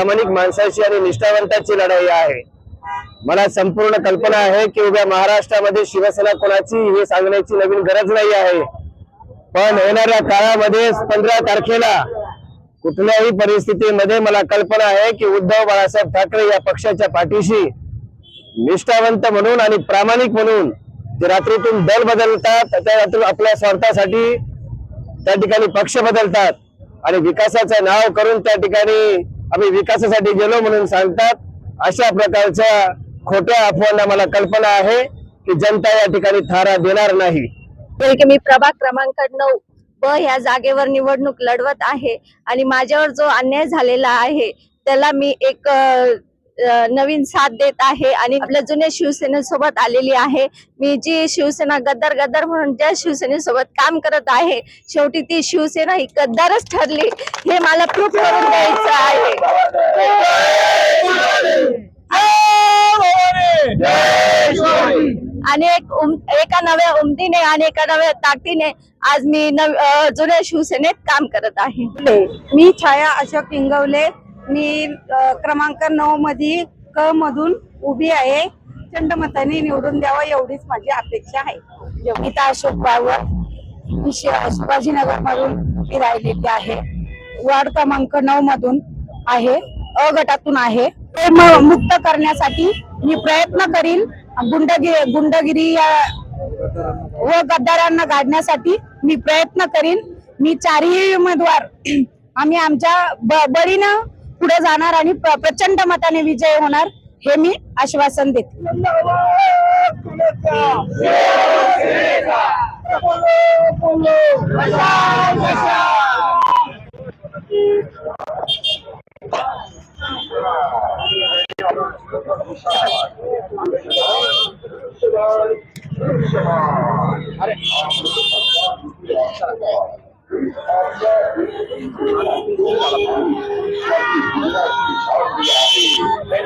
प्रामाणिक माणसाची आणि निष्ठावंताची लढाई आहे. मला संपूर्ण कल्पना आहे की उभ्या महाराष्ट्रामध्ये शिवसेना कोणाची हे सांगण्याची नवीन गरज नाही आहे. पण येणाऱ्या काळामध्ये पंधरा तारखेला कुठल्याही परिस्थितीमध्ये मला कल्पना आहे की उद्धव बाळासाहेब ठाकरे या पक्षाच्या पाठीशी निष्ठावंत म्हणून आणि प्रामाणिक म्हणून ते रात्रीतून दल बदलतात त्या रात्री आपल्या स्वार्थासाठी त्या ठिकाणी पक्ष बदलतात आणि विकासाचं नाव करून त्या ठिकाणी आम्ही विकासासाठी गेलो म्हणून सांगतात. अशा प्रकारच्या खोट्या अफवांना मला कल्पना आहे की जनता या ठिकाणी थारा देणार नाही. तरी की मी प्रभाग क्रमांक नऊ ब ह्या जागेवर निवडणूक लढवत आहे आणि माझ्यावर जो अन्याय झालेला आहे त्याला मी एक नवीन साथ देत आहे आणि आपल्या जुन्या शिवसेनेसोबत आलेली आहे. मी जी शिवसेना गद्दार गद्दार म्हणून ज्या शिवसेनेसोबत काम करत आहे शेवटी ती शिवसेना ही गद्दारच ठरली हे मला प्रूफ करून द्यायचं आहे. आणि एक उम- एका नव्या उमदीने आणि एका नव्या ताकदीने आज मी नव जुन्या शिवसेनेत काम करत आहे. मी छाया अशोक इंगवले मी क्रमांक नऊ मध्ये क मधून उभी आहे. प्रचंड मताने निवडून द्यावं एवढीच माझी अपेक्षा आहे. योगिता अशोक बावर मी शिवाजीनगर मधून मी राहिलेली आहे. वार्ड क्रमांक नऊ मधून आहे. अ गटातून आहे. ते मुक्त करण्यासाठी मी प्रयत्न करीन. गुंडगिरी गुंडगिरी व गद्दारांना गाडण्यासाठी मी प्रयत्न करीन. मी चारही उमेदवार आम्ही आमच्या बळीनं पुढे जाणार आणि प्रचंड मताने विजय होणार हे मी आश्वासन देते. अरे. Terima kasih.